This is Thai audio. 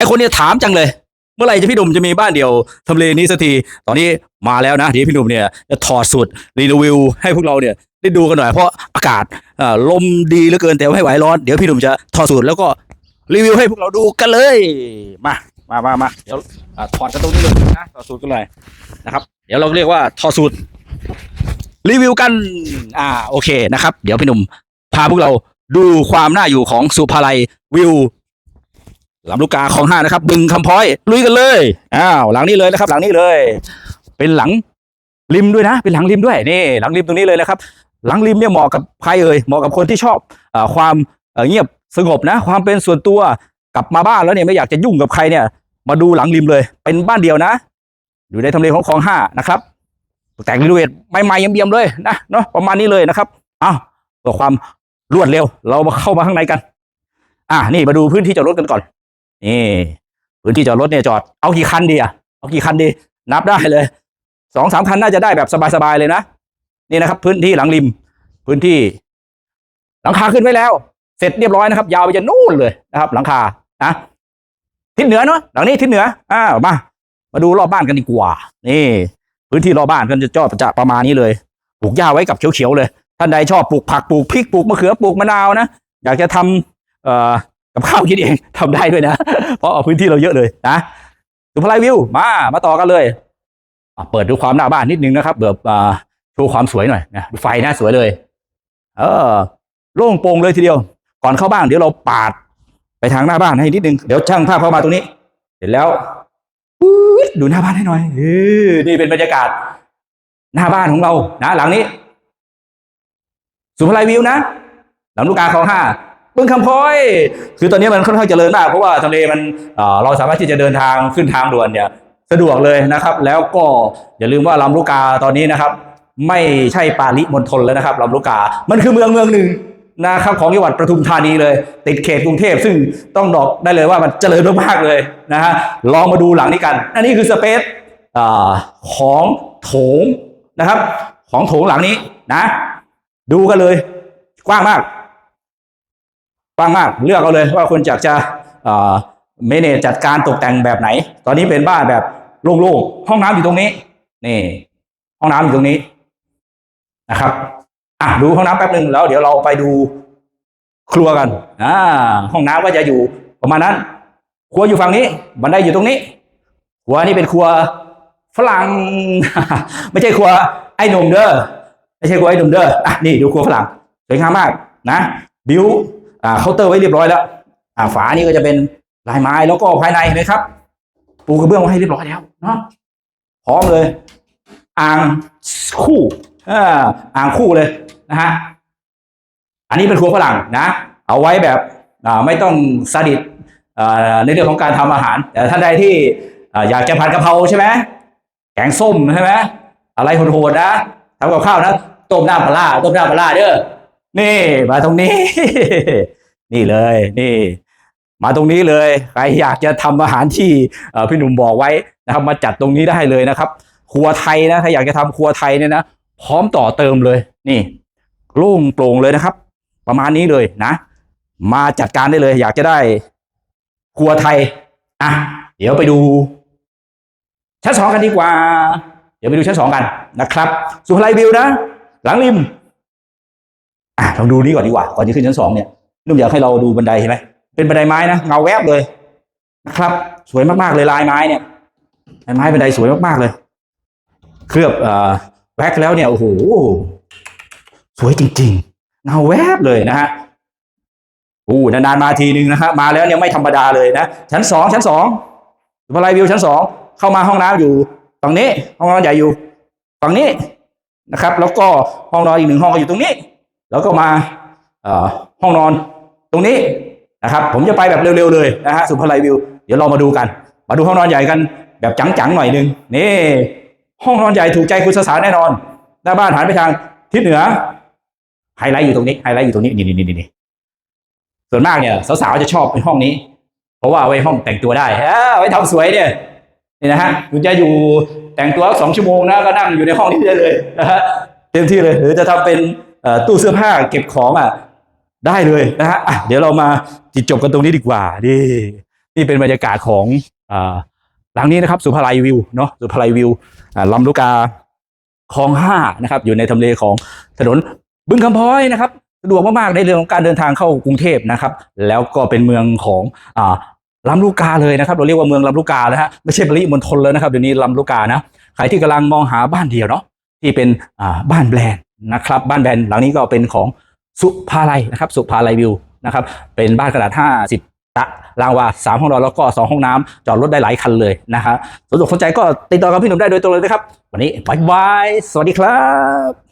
ไอคนเนี้ถามจังเลย เมื่อไหร่จะพี่หนุ่มจะมีบ้านเดี่ยวทำเลนี้สักที ตอนนี้มาแล้วนะเดี๋ยวพี่หนุ่มเนี่ยจะถอดสูตรรีวิวให้พวกเราเนี่ยได้ดูกันหน่อยเพราะอากาศลมดีเหลือเกินแต่ไม่ไหวร้อนเดี๋ยวพี่หนุ่มจะถอดสูตรแล้วก็รีวิวให้พวกเราดูกันเลย มามามามาเดี๋ยวอถอดกันตรงนี้เลยนะถอดสูตรกันเลยนะครับ เดี๋ยวเราเรียกว่าถอดสูตรรีวิวกัน อ่าโอเคนะครับ เดี๋ยวพี่หนุ่มพาพวกเราดูความน่าอยู่ของสุภาลัยวิว ลำลูกกาของห้านะครับ บึงคำพ้อย ลุยกันเลยอ้าวหลังนี้เลยนะครับ หลังนี้เลย เป็นหลังริมด้วยนะ เป็นหลังริมด้วยนี่ หลังริมตรงนี้เลยนะครับ หลังริมเนี่ยเหมาะกับใครเอ่ยเหมาะกับคนที่ชอบอความเอ่อเงียบสงบนะ ความเป็นส่วนตัวกลับมาบ้านแล้วเนี่ยไม่อยากจะยุ่งกับใครเนี่ย มาดูหลังริมเลย เป็นบ้านเดียวนะ อยู่ในทำเลของคลองห้านะครับแต่งรีโนเวทใหม่ๆเยี่ยมๆเลยนะเนาะประมาณนี้เลยนะครับอ้าวเพื่อความรวดเร็ว เรามาเข้ามาข้างในกัน อะนี่มาดูพื้นที่จอดรถกันก่อน นี่พื้นที่จอดรถเนี่ยจอดเอากี่คันดีอะเอากี่คันดี นับได้เลยสองสามคันน่าจะได้แบบสบายๆเลยนะนี่นะครับ พื้นที่หลังริม พื้นที่ หลังคาขึ้นไว้แล้ว เสร็จเรียบร้อยนะครับ ยาวไปจนนู่นเลยนะครับ หลังคานะทิศเหนือเนาะหลังนี้ทิศเหนืออ้าวมามาดูรอบบ้านกันดีกว่า นี่ พื้นที่รอบบ้านก็จะจอดจะประมาณนี้เลยปลูกหญ้าไว้กับเขียวๆเลย ท่านใดชอบปลูกผักปลูกพริกปลูกมะเขือปลูกมะนาวนะอยากจะทำเอ่อ กับข้าวกินเองทำได้ด้วยนะ เพราะพื้นที่เราเยอะเลยนะสุภาลัยวิวมามาต่อกันเลยเปิดดูความหน้าบ้านนิดนึงนะครับเบื่ออ่าโชว์ความสวยหน่อยนะไฟนะสวยเลย เออ โล่งโปร่งเลยทีเดียว ก่อนเข้าบ้านเดี๋ยวเราปาดไปทางหน้าบ้านให้นิดนึง เดี๋ยวช่างภาพเข้ามาตรงนี้เสร็จแล้วดูหน้าบ้านให้หน่อยอนี่เป็นบรรยากาศ หน้าบ้านของเรานะหลังนี้ สุภาลัยวิวนะหลังลูกกาของห้า บึงคำพ้อย คือตอนนี้มันค่อนข้างเจริญมากเพราะว่าทะเลมันเราสามารถที่จะเดินทางขึ้นทางด่วนเนี่ยสะดวกเลยนะครับ แล้วก็อย่าลืมว่าลำลูกกาตอนนี้นะครับ ไม่ใช่ปาริมณฑลแล้วนะครับลำลูกกา มันคือเมืองเมืองหนึ่งนะครับของจังหวัดปทุมธานีเลย ติดเขตกรุงเทพซึ่งต้องบอกได้เลยว่ามันเจริญมากๆเลยนะฮะลองมาดูหลังนี้กัน อันนี้คือสเปซของโถงนะครับ ของโถงหลังนี้นะ ดูกันเลย กว้างมาก กว้างมาก เลือกเอาเลยว่าคุณอยากจะเมเนจจัดการตกแต่งแบบไหน ตอนนี้เป็นบ้านแบบโล่งๆห้องน้ำอยู่ตรงนี้ นี่ ห้องน้ำอยู่ตรงนี้นะครับอะดูห้องน้ำแป๊บหนึ่งแล้วเดี๋ยวเราไปดูครัวกันอ่าห้องน้ำก็จะอยู่ประมาณนั้น ครัวอยู่ฝั่งนี้ บันไดอยู่ตรงนี้ครัวนี่เป็นครัวฝรั่งไม่ใช่ครัวไอ้หนุ่มเด้อไม่ใช่ครัวไอ้หนุ่มเด้ออะนี่ดูครัวฝรั่งสวยงามมากนะบิว อ่าเคาน์เตอร์ไว้เรียบร้อยแล้วอ่าฝานี่ก็จะเป็นลายไม้แล้วก็ภายในเห็นไหมครับ ปูกระเบื้องไว้ให้เรียบร้อยแล้วเนาะพร้อมเลย อ่างคู่อ่าอ่างคู่เลยนะฮะอันนี้เป็นครัวฝรั่งนะ เอาไว้แบบอ่าไม่ต้องซาดิสอ่าในเรื่องของการทำอาหาร แต่ท่านใดที่อ่าอยากจะผัดกะเพราใช่ไหมแกงส้มใช่ไหมอะไรโหดๆนะทำกับข้าวนะ ต้มน้ำปลาต้มน้ำปลาเด้อ นี่มาตรงนี้ นี่เลย นี่ มาตรงนี้เลยใครอยากจะทำอาหารที่พี่หนุ่มบอกไว้นะครับ มาจัดตรงนี้ได้เลยนะครับ ครัวไทยนะใครอยากจะทำครัวไทยเนี่ยนะพร้อมต่อเติมเลย นี่โล่งโปร่งเลยนะครับ ประมาณนี้เลยนะ มาจัดการได้เลย อยากจะได้ครัวไทยอะเดี๋ยวไปดู ชั้นสองกันดีกว่า เดี๋ยวไปดูชั้นสองกันนะครับ สุภาลัยวิวนะ หลังริม ลองดูนี้ก่อนดีกว่าก่อนจะขึ้นชั้นสองเนี่ยนุ่มอยากให้เราดูบันไดใช่ไหมเป็นบันไดไม้นะเงาแวบเลยนะครับ สวยมากๆเลยลายไม้เนี่ยลายไม้บันไดสวยมากๆเลย เคลือบอแว็กแล้วเนี่ยโอ้โหสวยจริง ๆ เงาแวบเลยนะฮะโอ้นานๆมาทีนึงนะฮะมาแล้วเนี่ยไม่ธรรมดาเลยนะชั้นสองชั้นสองสุภาลัยวิวชั้นสองเข้ามาห้องน้ำอยู่ฝั่งนี้ห้องนอนใหญ่อยู่ฝั่งนี้นะครับ แล้วก็ห้องนอนอีกหนึ่งห้องก็อยู่ตรงนี้ แล้วก็มาห้องนอนตรงนี้นะครับ ผมจะไปแบบเร็วๆเลยนะฮะสุภาลัยวิว เดี๋ยวเรามาดูกัน มาดูห้องนอนใหญ่กันแบบจังๆหน่อยนึงนี่ห้องนอนใหญ่ถูกใจคุณสาแน่นอนหน้าบ้านหันไปทางทิศเหนือไฮไลท์อยู่ตรงนี้ไฮไลท์อยู่ตรงนี้นี่นี่นี่นี่ส่วนมากเนี่ยสาวๆจะชอบในห้องนี้ เพราะว่าไว้ห้องแต่งตัวได้เอ้าไว้ทำสวยเนี่ยนี่นะฮะคุณจะอยู่แต่งตัวสองชั่วโมงนะก็นั่งอยู่ในห้องนี้ได้เลยนะฮะเต็มที่เลย หรือจะทำเป็น ตู้เสื้อผ้าเก็บของอะได้เลยนะฮะะเดี๋ยวเรามาจิดจบกันตรงนี้ดีกว่าดินี่เป็นบรรยากาศของอหลังนี้นะครับสุภาลัยวิวเนาะสุภาลัยวิวลำลูกกาคลองห้านะครับอยู่ในทำเลของถนนบึงคำพ้อยนะครับสะดวกมากๆในเรื่องของการเดินทางเข้ากรุงเทพนะครับ แล้วก็เป็นเมืองของอ่าลำลูกกาเลยนะครับ เราเรียกว่าเมืองลำลูกกานะฮะไม่ใช่ปริมณฑลแล้วนะครับเดี๋ยวนี้ลำลูกกานะใครที่กำลังมองหาบ้านเดียวเนาะที่เป็นอ่าบ้านแบรนด์ นะครับ บ้านแบนหลังนี้ก็เป็นของสุภาลัยนะครับ สุภาลัยวิวนะครับ เป็นบ้านขนาด50 ตะรางวาสามห้องนอนแล้วก็สองห้องน้ำจอดรถได้หลายคันเลยนะครับสนใจสนใจก็ติดต่อกับพี่หนุ่มได้โดยตรงเลยนะครับ วันนี้บายบาย สวัสดีครับ